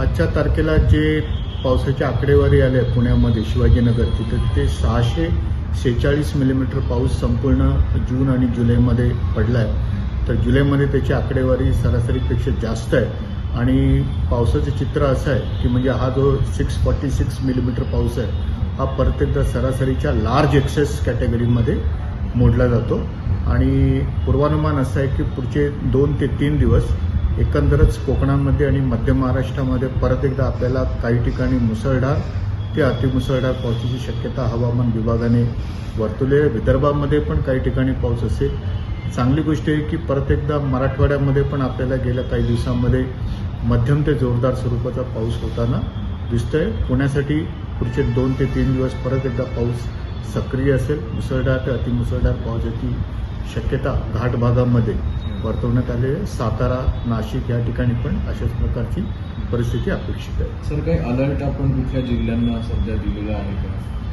आजच्या तारखेला जे पावसाची आकडेवारी आले पुण्यामध्ये शिवाजीनगर तिथे ते सहाशे सेहेचाळीस मिलीमीटर पाऊस संपूर्ण जून आणि जुलैमध्ये पडला आहे तर जुलैमध्ये त्याची आकडेवारी सरासरीपेक्षा जास्त आहे. आणि पावसाचं चित्र असं आहे की म्हणजे हा जो सिक्स फॉर्टी सिक्स मिलीमीटर पाऊस आहे हा परत एकदा सरासरीच्या लार्ज एक्सेस कॅटेगरीमध्ये मोडला जातो. आणि पूर्वानुमान असं आहे की पुढचे दोन ते तीन दिवस एकंदरच कोकणामध्ये आणि मध्य महाराष्ट्रामध्ये परत एकदा आपल्याला काही ठिकाणी मुसळधार ते अतिमुसळधार पावसाची शक्यता हवामान विभागाने वर्तवली आहे. विदर्भामध्ये पण काही ठिकाणी पाऊस असेल. चांगली गोष्ट आहे की परत एकदा मराठवाड्यामध्ये पण आपल्याला गेल्या काही दिवसांमध्ये मध्यम ते जोरदार स्वरूपाचा पाऊस होताना दिसतोय. पुण्यासाठी पुढचे दोन ते तीन दिवस परत एकदा पाऊस सक्रिय असेल. मुसळधार ते अतिमुसळधार पावसाची शक्यता घाट भागामध्ये वर्तवण्यात आली आहे. सातारा नाशिक या ठिकाणी पण अशाच प्रकारची परिस्थिती अपेक्षित आहे. सर काही अलर्ट आपण कुठल्या जिल्ह्यांना सध्या दिलेला आहे का?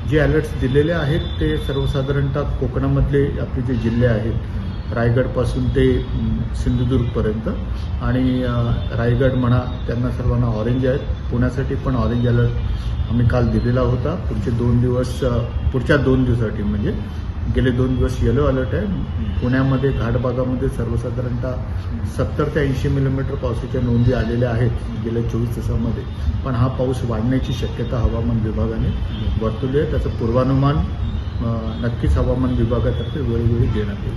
जे अलर्ट्स दिलेले आहेत ते सर्वसाधारणतः कोकणामधले आपले जे जिल्हे आहेत रायगडपासून ते सिंधुदुर्गपर्यंत. आणि रायगड म्हणा त्यांना सर्वांना ऑरेंज आहेत. पुण्यासाठी पण ऑरेंज अलर्ट आम्ही काल दिलेला होता. पुढचे दोन दिवस पुढच्या दोन दिवसासाठी म्हणजे गेले दोन दिवस येलो अलर्ट आहे. पुण्यामध्ये घाटभागामध्ये सर्वसाधारणतः सत्तर ते ऐंशी मिलीमीटर पावसाच्या नोंदी आलेल्या आहेत गेल्या चोवीस तासामध्ये. पण हा पाऊस वाढण्याची शक्यता हवामान विभागाने वर्तवली आहे. त्याचं पूर्वानुमान नक्कीच हवामान विभागातर्फे वेळोवेळी देण्यात येईल.